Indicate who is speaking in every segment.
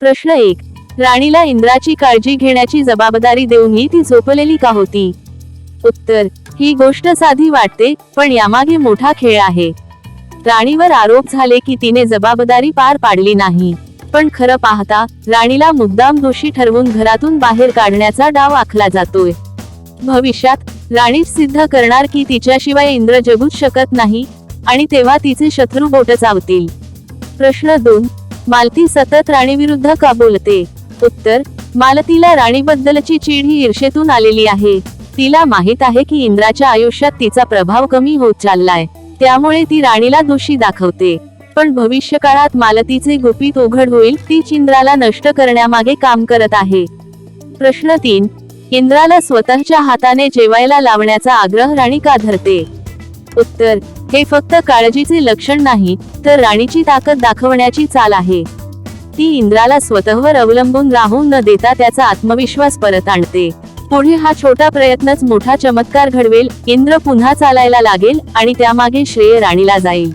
Speaker 1: प्रश्न एक. राणीला इंद्राची काळजी घेण्याची जबाबदारी देऊनही ती झोपलेली का होती? उत्तर. ही गोष्ट साधी वाटते पण यामागे मोठा खेळ आहे. राणीवर आरोप झाले की तिने जबाबदारी पार पाडली नाही. पण खरं पाहता राणीला मुद्दाम दोषी ठरवून घरातून बाहेर काढण्याचा डाव आखला जातोय. भविष्यात राणी सिद्ध करणार की तिच्याशिवाय इंद्र जगूच शकत नाही आणि तेव्हा तिचे शत्रू बोट चावतील. प्रश्न दोन. मालती सतत राणीविरुद्ध का बोलते उत्तर मालतीला राणीबद्दलची चीड ही ईर्षेतून आलेली आहे. तिला माहीत आहे की इंद्राच्या आयुष्यात तिचा प्रभाव कमी होत चाललाय. त्यामुळे ती राणीला दोषी दाखवते. पण भविष्यकाळात मालतीचे गुपित उघड होईल ती इंद्राला नष्ट करण्यामागे काम करत आहे. प्रश्न तीन इंद्राला स्वतःच्या हाताने जेवायला लावण्याचा आग्रह राणी का धरते? उत्तर हे फक्त काळजीचे लक्षण नाही तर राणीची ताकद दाखवण्याची चाल आहे. ती इंद्राला स्वतःवर अवलंबून राहून न देता त्याचा आत्मविश्वास परत आणते. पुढे हा छोटा प्रयत्नच मोठा चमत्कार घडवेल इंद्र पुन्हा चालायला लागेल आणि त्यामागे श्रेय राणीला जाईल.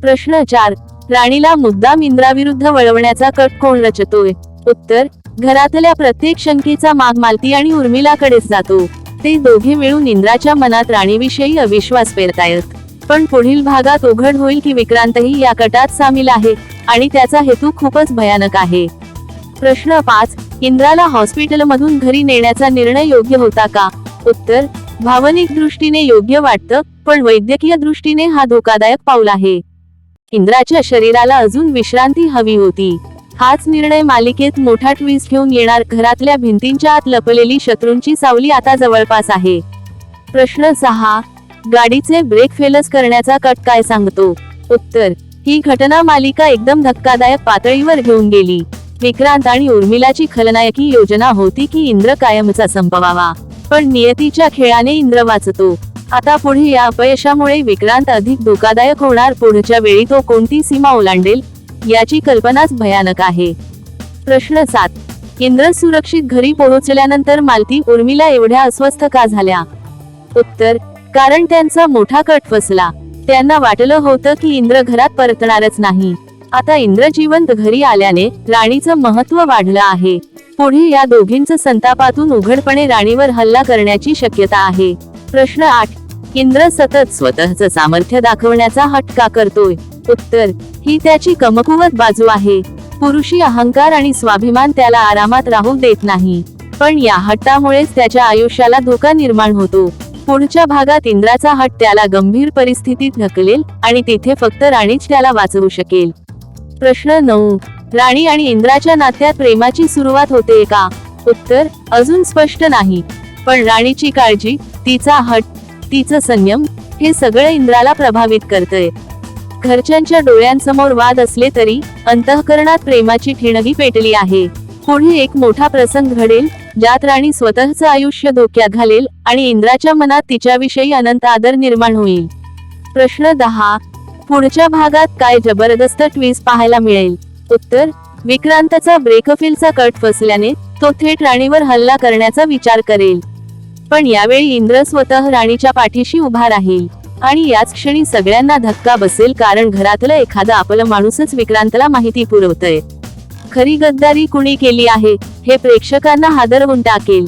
Speaker 1: प्रश्न चार राणीला मुद्दाम इंद्राविरुद्ध वळवण्याचा कट कोण रचतोय? उत्तर घरातल्या प्रत्येक शंकेचा माग मालती आणि उर्मिलाकडेच जातो. ते दोघे मिळून इंद्राच्या मनात राणीविषयी अविश्वास पेरतायत. पण पुढील भागात उघड होईल की विक्रांतही या कटात सामील आहे आणि त्याचा हेतू खूपच भयानक आहे. प्रश्न पाच इंद्राला हॉस्पिटलमधून घरी नेण्याचा निर्णय योग्य होता का? उत्तर भावनिक दृष्टीने योग्य वाटतं पण वैद्यकीय दृष्टीने हा धोकादायक पाऊल आहे. इंद्राच्या शरीराला अजून विश्रांती हवी होती. हाच निर्णय मालिकेत मोठा ट्विस्ट घेऊन येणार घरातल्या भिंतींच्या आत लपलेली शत्रूंची सावली आता जवळपास आहे. प्रश्न सहा गाडीचे ब्रेक फेलच करण्याचा कट काय सांगतो? उत्तर ही घटना मालिका एकदम धक्कादायक पातळीवर घेऊन गेली. विक्रांत आणि उर्मिलाची खलनायकी योजना होती की इंद्र कायमचा संपवावा. पण नियतीच्या खेळाने इंद्र वाचतो. आता पुढे या अपयशामुळे विक्रांत अधिक धोकादायक होणार. पुढच्या वेळी तो कोणती सीमा ओलांडेल याची कल्पनाच भयानक आहे. प्रश्न सात. इंद्र सुरक्षित घरी पोहोचल्यानंतर मालती उर्मिला एवढ्या अस्वस्थ का झाल्या? उत्तर कारण त्यांचा मोठा कट फसला. त्यांना वाटलं होतं की इंद्र घरात परतणारच नाही. आता इंद्र जिवंत घरी आल्याने राणीचं महत्त्व वाढलं आहे. पुढे या दोघींचं संतापातून उघडपणे राणीवर हल्ला करण्याची शक्यता आहे. प्रश्न आठ. इंद्र सतत स्वतःचं सामर्थ्य दाखवण्याचा हट का करतोय. उत्तर. ही त्याची कमकुवत बाजू आहे. पुरुषी अहंकार आणि स्वाभिमान त्याला आरामात राहू देत नाही. पण या हट्टामुळेच त्याच्या आयुष्याला धोका निर्माण होतो. पुढच्या भागात इंद्राचा हट त्याला गंभीर परिस्थितीत ढकलेल आणि तिथे फक्त राणीच त्याला वाचवू शकेल. प्रश्न नऊ. राणी आणि इंद्राच्या नात्यात प्रेमाची सुरुवात होते का? उत्तर अजून स्पष्ट नाही. पण राणीची काळजी तिचा हट तिचं संयम हे सगळं इंद्राला प्रभावित करतंय. घरच्यांच्या डोळ्यांसमोर वाद असले तरी अंतःकरणात प्रेमाची ठिणगी पेटली आहे. पुढे एक मोठा प्रसंग घडेल ज्यात राणी स्वतःचं आयुष्य धोक्यात घालेल आणि इंद्राच्या मनात तिच्याविषयी अनंत आदर निर्माण होईल. प्रश्न दहा. पुढच्या भागात काय जबरदस्त ट्विस्ट पाहायला मिळेल? उत्तर. विक्रांतचा ब्रेकफिलचा कट फसल्याने तो थेट राणीवर हल्ला करण्याचा विचार करेल. पण यावेळी इंद्र स्वतः राणीच्या पाठीशी उभा राहील आणि याच क्षणी सगळ्यांना धक्का बसेल कारण घरातलं एखादा आपलं माणूसच विक्रांतला माहिती पुरवतय. खरी गद्दारी कुणी केली आहे हे प्रेक्षकांना हादरवून टाकेल.